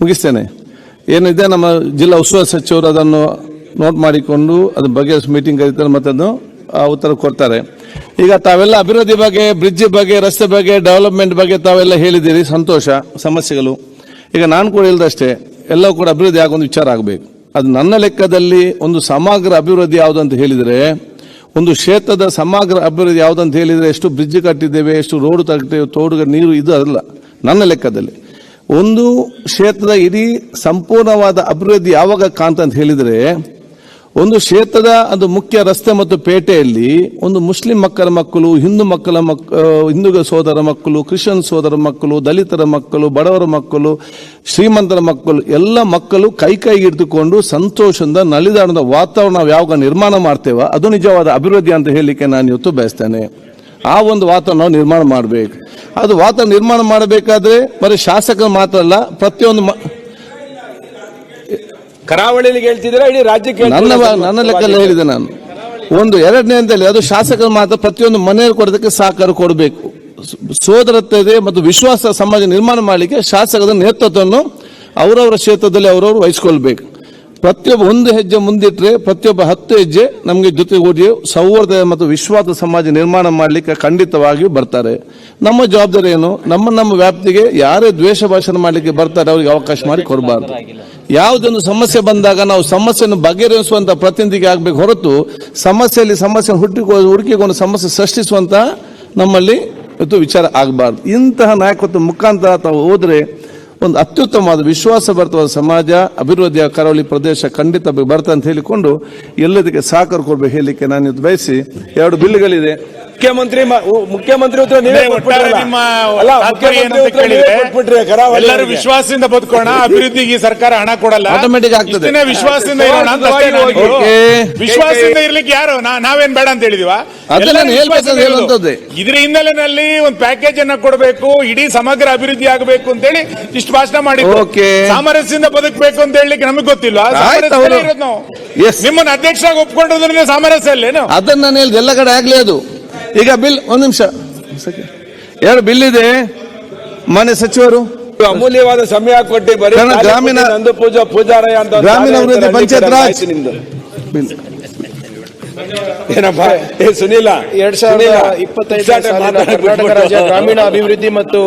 ಮುಗಿಸ್ತೇನೆ. ಏನಿದೆ ನಮ್ಮ ಜಿಲ್ಲಾ ಉಸ್ತುವಾರಿ ಸಚಿವರು ಅದನ್ನು ನೋಟ್ ಮಾಡಿಕೊಂಡು ಅದ್ರ ಬಗ್ಗೆ ಮೀಟಿಂಗ್ ಕರೀತಾರೆ ಮತ್ತು ಅದನ್ನು ಉತ್ತರ ಕೊಡ್ತಾರೆ. ಈಗ ತಾವೆಲ್ಲ ಅಭಿವೃದ್ಧಿ ಬಗ್ಗೆ, ಬ್ರಿಡ್ಜ್ ಬಗ್ಗೆ, ರಸ್ತೆ ಬಗ್ಗೆ ಡೆವಲಪ್ಮೆಂಟ್ ಬಗ್ಗೆ ತಾವೆಲ್ಲ ಹೇಳಿದ್ದೀರಿ, ಸಂತೋಷ, ಸಮಸ್ಯೆಗಳು. ಈಗ ನಾನು ಕೂಡ ಇಲ್ಲದಷ್ಟೇ ಎಲ್ಲವೂ ಕೂಡ ಅಭಿವೃದ್ಧಿ ಒಂದು ವಿಚಾರ ಆಗಬೇಕು. ಅದು ನನ್ನ ಲೆಕ್ಕದಲ್ಲಿ ಒಂದು ಸಮಗ್ರ ಅಭಿವೃದ್ಧಿ ಯಾವುದು ಅಂತ ಹೇಳಿದರೆ, ಒಂದು ಕ್ಷೇತ್ರದ ಸಮಗ್ರ ಅಭಿವೃದ್ಧಿ ಯಾವುದಂತ ಹೇಳಿದರೆ, ಎಷ್ಟು ಬ್ರಿಡ್ಜ್ ಕಟ್ಟಿದ್ದೇವೆ, ಎಷ್ಟು ರೋಡ್ ತಗ್ತೇವೆ ತೋಡುಗ ನೀರು ಇದು ಅಲ್ಲ. ನನ್ನ ಲೆಕ್ಕದಲ್ಲಿ. ಒಂದು ಕ್ಷೇತ್ರದ ಇಡೀ ಸಂಪೂರ್ಣವಾದ ಅಭಿವೃದ್ಧಿ ಯಾವಾಗ ಕಾಂತ ಅಂತ ಹೇಳಿದರೆ, ಒಂದು ಕ್ಷೇತ್ರದ ಒಂದು ಮುಖ್ಯ ರಸ್ತೆ ಮತ್ತು ಪೇಟೆಯಲ್ಲಿ ಒಂದು ಮುಸ್ಲಿಂ ಮಕ್ಕಳ ಮಕ್ಕಳು, ಹಿಂದೂ ಮಕ್ಕಳ ಮಕ್ ಹಿಂದೂ ಸೋದರ ಮಕ್ಕಳು, ಕ್ರಿಶ್ಚಿಯನ್ ಸೋದರ ಮಕ್ಕಳು, ದಲಿತರ ಮಕ್ಕಳು, ಬಡವರ ಮಕ್ಕಳು, ಶ್ರೀಮಂತರ ಮಕ್ಕಳು, ಎಲ್ಲ ಮಕ್ಕಳು ಕೈ ಕೈ ಹಿಡಿದುಕೊಂಡು ಸಂತೋಷದಿಂದ ನಲಿದಾಡದ ವಾತಾವರಣ ನಾವು ಯಾವಾಗ ನಿರ್ಮಾಣ ಮಾಡ್ತೇವೋ, ಅದು ನಿಜವಾದ ಅಭಿವೃದ್ಧಿ ಅಂತ ಹೇಳಲಿಕ್ಕೆ ನಾನು ಇವತ್ತು ಬಯಸ್ತೇನೆ. ಆ ಒಂದು ವಾತಾವರಣ ನಿರ್ಮಾಣ ಮಾಡಬೇಕು. ಅದು ವಾತಾವರಣ ನಿರ್ಮಾಣ ಮಾಡಬೇಕಾದ್ರೆ ಬರೀ ಶಾಸಕರು ಮಾತ್ರ ಅಲ್ಲ ಪ್ರತಿಯೊಂದು ಕರಾವಳಿಯಲ್ಲಿ ಹೇಳ್ತಿದ್ರೆ ಇಡೀ ರಾಜ್ಯಕ್ಕೆ ನನ್ನ? ನನ್ನ ಲೆಕ್ಕದಲ್ಲಿ ಹೇಳಿದೆ ನಾನು. ಒಂದು ಎರಡನೇ ಅಂತೇಳಿ ಅದು ಶಾಸಕರು ಮಾತ್ರ ಪ್ರತಿಯೊಂದು ಮನೆಯಲ್ಲಿ ಕೊಡೋದಕ್ಕೆ ಸಹಕಾರ ಕೊಡಬೇಕು. ಸೋದರತೆ ಮತ್ತು ವಿಶ್ವಾಸ ಸಮಾಜ ನಿರ್ಮಾಣ ಮಾಡಲಿಕ್ಕೆ ಶಾಸಕರ ನೇತೃತ್ವವನ್ನು ಅವರವರ ಕ್ಷೇತ್ರದಲ್ಲಿ ಅವರವರು ವಹಿಸ್ಕೊಳ್ಬೇಕು. ಪ್ರತಿಯೊಬ್ಬ ಒಂದು ಹೆಜ್ಜೆ ಮುಂದಿಟ್ಟರೆ ಪ್ರತಿಯೊಬ್ಬ ಹತ್ತು ಹೆಜ್ಜೆ ನಮಗೆ ಜೊತೆಗೂಡಿ ಸೌಹಾರ್ದ ಮತ್ತು ವಿಶ್ವಾಸ ಸಮಾಜ ನಿರ್ಮಾಣ ಮಾಡಲಿಕ್ಕೆ ಖಂಡಿತವಾಗಿ ಬರ್ತಾರೆ. ನಮ್ಮ ಜವಾಬ್ದಾರಿ ಏನು? ನಮ್ಮ ನಮ್ಮ ವ್ಯಾಪ್ತಿಗೆ ಯಾರೇ ದ್ವೇಷ ಭಾಷಣ ಮಾಡಲಿಕ್ಕೆ ಬರ್ತಾರೆ, ಅವರಿಗೆ ಅವಕಾಶ ಮಾಡಿ ಕೊಡಬಾರ್ದು. ಯಾವುದೊಂದು ಸಮಸ್ಯೆ ಬಂದಾಗ ನಾವು ಸಮಸ್ಯೆಯನ್ನು ಬಗೆಹರಿಸುವಂಥ ಪ್ರತಿನಿಧಿಗೆ ಆಗಬೇಕು ಹೊರತು, ಸಮಸ್ಯೆಯಲ್ಲಿ ಸಮಸ್ಯೆ ಹುಟ್ಟಿ ಹುಡುಕಿಕೊಂಡು ಸಮಸ್ಯೆ ಸೃಷ್ಟಿಸುವಂಥ ನಮ್ಮಲ್ಲಿ ಇವತ್ತು ವಿಚಾರ ಆಗಬಾರ್ದು. ಇಂತಹ ನಾಯಕತ್ವ ಮುಖಾಂತರ ತಾವು ಹೋದ್ರೆ ಒಂದು ಅತ್ಯುತ್ತಮವಾದ ವಿಶ್ವಾಸಭರಿತವಾದ ಸಮಾಜ, ಅಭಿವೃದ್ಧಿಯ ಕರಾವಳಿ ಪ್ರದೇಶ ಖಂಡಿತ ಬರ್ತಂತ ಹೇಳಿಕೊಂಡು ಎಲ್ಲದಕ್ಕೆ ಸಹಕಾರ ಕೊಡಬೇಕು ಹೇಳಲಿಕ್ಕೆ ನಾನು ಇದು ಬಯಸಿ ಎರಡು ಬಿಲ್ಗಳಿದೆ ಮುಖ್ಯಮಂತ್ರಿ ಮುಖ್ಯಮಂತ್ರಿ ಉತ್ತರ ನೀವೇ ಎಲ್ಲರೂ ವಿಶ್ವಾಸದಿಂದ ಬದುಕೋಣ ಅಭಿವೃದ್ಧಿಗೆ ಈ ಸರ್ಕಾರ ಹಣ ಕೊಡಲ್ಲ. ಆಟೋಮೆಟಿಕ್ ಆಗ್ತದೆ. ವಿಶ್ವಾಸದಿಂದ ಇರೋಣ. ವಿಶ್ವಾಸದಿಂದ ಇರ್ಲಿಕ್ಕೆ ಯಾರು? ನಾವೇನ್ ಬೇಡ ಅಂತ ಹೇಳಿದಿವ. ಇದ್ರ ಹಿನ್ನೆಲೆಯಲ್ಲಿ ಒಂದು ಪ್ಯಾಕೇಜ್ ಅನ್ನ ಕೊಡಬೇಕು ಇಡೀ ಸಮಗ್ರ ಅಭಿವೃದ್ಧಿ ಆಗಬೇಕು ಅಂತ ಹೇಳಿ ಇಷ್ಟು ಭಾಷಣ ಮಾಡಿದ್ರು. ಓಕೆ. ಸಾಮರಸ್ಯದಿಂದ ಬದುಕಬೇಕು ಅಂತ ಹೇಳಲಿಕ್ಕೆ ನಮಗೆ ಗೊತ್ತಿಲ್ಲ. ನಿಮ್ಮನ್ನ ಅಧ್ಯಕ್ಷರಾಗಿ ಒಪ್ಕೊಂಡ್ರೆ ಸಾಮರಸ್ಯ ಅಲ್ಲೇನು? ಅದನ್ನ ನಾನು ಹೇಳಿದೆ ಎಲ್ಲ ಕಡೆ ಆಗ್ಲಿ ಅದು. ಈಗ ಬಿಲ್ ಒಂದು ನಿಮಿಷ. ಎರಡು ಬಿಲ್ ಇದೆ? ಮಾನ್ಯ ಸಚಿವರು. ಅಮೂಲ್ಯವಾದ ಸಮಯ ಕೊಟ್ಟು ಬರೀ ಗ್ರಾಮೀಣ- ನಂದು ಪೂಜಾ ಪೂಜಾರಯ ಅಂತ ಗ್ರಾಮೀಣ ಅಭಿವೃದ್ಧಿ ಪಂಚಾಯತ್ ರಾಜ್. ನಿಮ್ದು ಏನಪ್ಪ? ಏ ಸುನಿಲ. ಎರಡ್ ಸಾವಿರದ ಇಪ್ಪತ್ತೈದು ಕರ್ನಾಟಕ ರಾಜ್ಯ ಗ್ರಾಮೀಣ ಅಭಿವೃದ್ಧಿ ಮತ್ತು